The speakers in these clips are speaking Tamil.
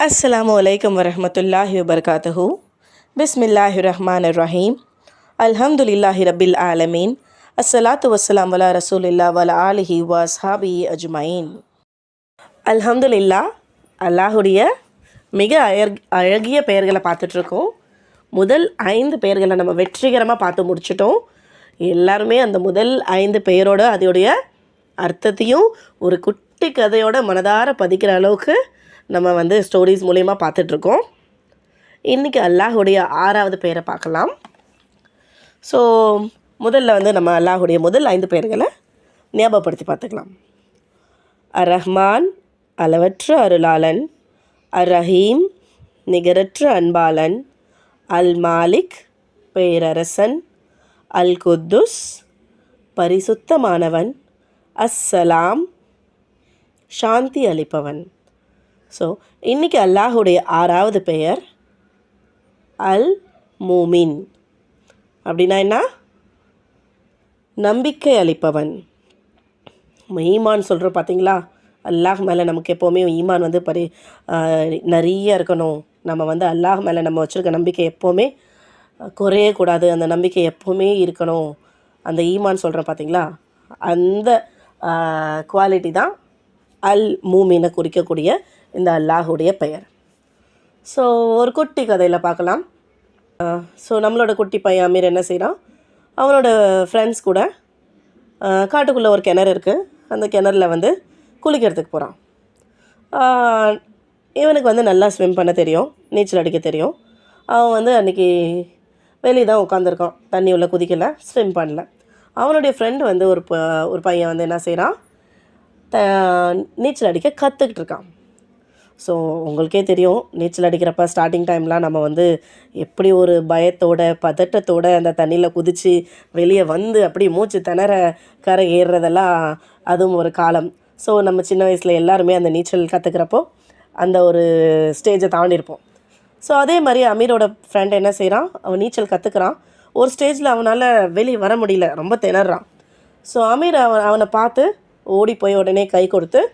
அஸ்ஸலாமு வலைக்கம் வரஹ்மத்துல்லாஹி வபர்காத்தஹு பிஸ்மில்லாஹி ரஹ்மான் ரஹீம் அல்ஹம்துலில்லாஹி ரபில் ஆலமீன் அஸ்ஸலாத்து வஸ்ஸலாம் வலா ரசூலில்லா வல ஆலிஹி வாஸ்ஹாபி அஸ்ஹாபி அஜ்மயின் அல்ஹம்துலில்லா அல்லாஹுடைய மிக அயர் அழகிய பெயர்களை பார்த்துட்ருக்கோம். முதல் ஐந்து பெயர்களை நம்ம வெற்றிகரமாக பார்த்து முடிச்சிட்டோம். எல்லாருமே அந்த முதல் ஐந்து பெயரோட அதோடைய அர்த்தத்தையும் ஒரு குட்டி கதையோட மனதார பதிக்கிற அளவுக்கு நம்ம வந்து ஸ்டோரிஸ் மூலயமா பார்த்துட்ருக்கோம். இன்றைக்கி அல்லாஹுடைய ஆறாவது பேரை பார்க்கலாம். ஸோ முதல்ல வந்து நம்ம அல்லாஹுடைய முதல் ஐந்து பெயர்களை ஞாபகப்படுத்தி பார்த்துக்கலாம். அர் ரஹ்மான் அளவற்ற அருளாளன். அர் ரஹீம் நிகரற்ற அன்பாளன். அல் மாலிக் பேரரசன். அல் குத்துஸ் பரிசுத்தமானவன். அஸ்ஸலாம் சாந்தி அளிப்பவன். ஸோ இன்றைக்கி அல்லாஹுடைய ஆறாவது பெயர் அல் மூமின் அப்படின்னா என்ன? நம்பிக்கை அளிப்பவன். நம்ம ஈமான் சொல்கிறோம் பார்த்தீங்களா அல்லாஹ் மேலே நமக்கு எப்போவுமே ஈமான் வந்து பரி நிறைய இருக்கணும். நம்ம வந்து அல்லாஹ் மேலே நம்ம வச்சுருக்க நம்பிக்கை எப்போவுமே குறையக்கூடாது அந்த நம்பிக்கை எப்போவுமே இருக்கணும். அந்த ஈமான் சொல்கிறோம் பார்த்தீங்களா அந்த குவாலிட்டி தான் அல் மூமினை குறிக்கக்கூடிய இந்த அல்லாஹுடைய பெயர். ஸோ ஒரு குட்டி கதையில் பார்க்கலாம். ஸோ நம்மளோட குட்டி பையன் அமீர் என்ன செய்கிறான் அவனோட ஃப்ரெண்ட்ஸ் கூட காட்டுக்குள்ளே ஒரு கிணறு இருக்குது அந்த கிணறுல வந்து குளிக்கிறதுக்கு போகிறான் இவனுக்கு வந்து நல்லா ஸ்விம் பண்ண தெரியும் நீச்சல் அடிக்க தெரியும். அவன் வந்து அன்றைக்கி வெளியே தான் உட்காந்துருக்கான் தண்ணி உள்ளே குதிக்கலை ஸ்விம் பண்ணல. அவனுடைய ஃப்ரெண்டு வந்து ஒரு ப ஒரு பையன் வந்து என்ன செய்கிறான் த நீச்சல் அடிக்க கற்றுக்கிட்டு இருக்கான் ஸோ உங்களுக்கே தெரியும் நீச்சல் அடிக்கிறப்ப ஸ்டார்டிங் டைம்லாம் நம்ம வந்து எப்படி ஒரு பயத்தோட பதட்டத்தோட அந்த தண்ணியில் குதித்து வெளியே வந்து அப்படி மூச்சு திணற கரை ஏறுறதெல்லாம் அதுவும் ஒரு காலம். ஸோ நம்ம சின்ன வயசில் எல்லாருமே அந்த நீச்சல் கற்றுக்கிறப்போ அந்த ஒரு ஸ்டேஜை தாண்டியிருப்போம். ஸோ அதே மாதிரி அமீரோட ஃப்ரெண்ட் என்ன செய்கிறான் அவன் நீச்சல் கற்றுக்கிறான் ஒரு ஸ்டேஜில் அவனால் வெளியே வர முடியல ரொம்ப திணறான். ஸோ அமீர் அவன் அவனை பார்த்து ஓடி போய் உடனே கை கொடுத்து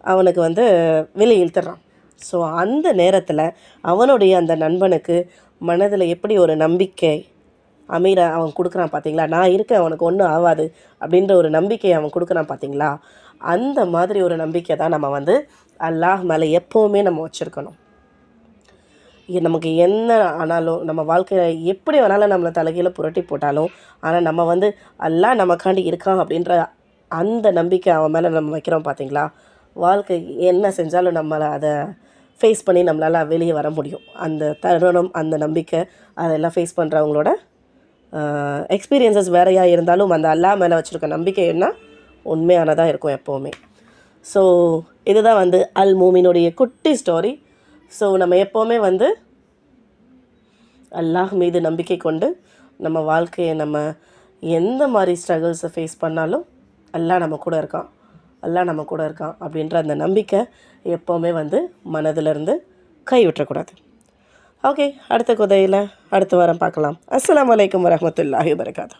அவனுக்கு வந்து வெளியே இழுத்துறான் ஸோ அந்த நேரத்தில் அவனுடைய அந்த நண்பனுக்கு மனதில் எப்படி ஒரு நம்பிக்கை அமீரை அவன் கொடுக்குறான் பார்த்தீங்களா நான் இருக்கேன் அவனுக்கு ஒன்றும் ஆகாது அப்படின்ற ஒரு நம்பிக்கையை அவன் கொடுக்குறான் பார்த்தீங்களா அந்த மாதிரி ஒரு நம்பிக்கை தான் நம்ம வந்து அல்லாஹ் மேலே எப்போவுமே நம்ம வச்சுருக்கணும். நமக்கு என்ன ஆனாலும் நம்ம வாழ்க்கையில் எப்படி வேணாலும் நம்மளை தலைகீழ புரட்டி போட்டாலும் ஆனால் நம்ம வந்து அல்லாஹ் நமக்காண்டி இருக்கான் அப்படின்ற அந்த நம்பிக்கை அவன் மேலே நம்ம வைக்கிறோம் பார்த்தீங்களா வாழ்க்கை என்ன செஞ்சாலும் நம்மளை அதை ஃபேஸ் பண்ணி நம்மளால் வெளியே வர முடியும். அந்த தருணம் அந்த நம்பிக்கை அதெல்லாம் ஃபேஸ் பண்ணுறவங்களோட எக்ஸ்பீரியன்சஸ் வேறையாக இருந்தாலும் அந்த அல்லா மேலே வச்சுருக்க நம்பிக்கை என்ன உண்மையானதாக இருக்கும் எப்போவுமே. ஸோ இதுதான் வந்து அல் மூமினுடைய குட்டி ஸ்டோரி ஸோ நம்ம எப்போவுமே வந்து அல்லாஹ் மீது நம்பிக்கை கொண்டு நம்ம வாழ்க்கையை நம்ம எந்த மாதிரி ஸ்ட்ரகிள்ஸை ஃபேஸ் பண்ணாலும் எல்லாம் நம்ம கூட இருக்கான். எல்லாம் நம்ம கூட இருக்கான் அப்படின்ற அந்த நம்பிக்கை எப்போவுமே வந்து மனதிலிருந்து கைவிட்டக்கூடாது. ஓகே அடுத்த குதையில் அடுத்த வாரம் பார்க்கலாம். அஸ்லாம் அலைக்கும் வரமத்துல்லாஹி வரகாத்தூ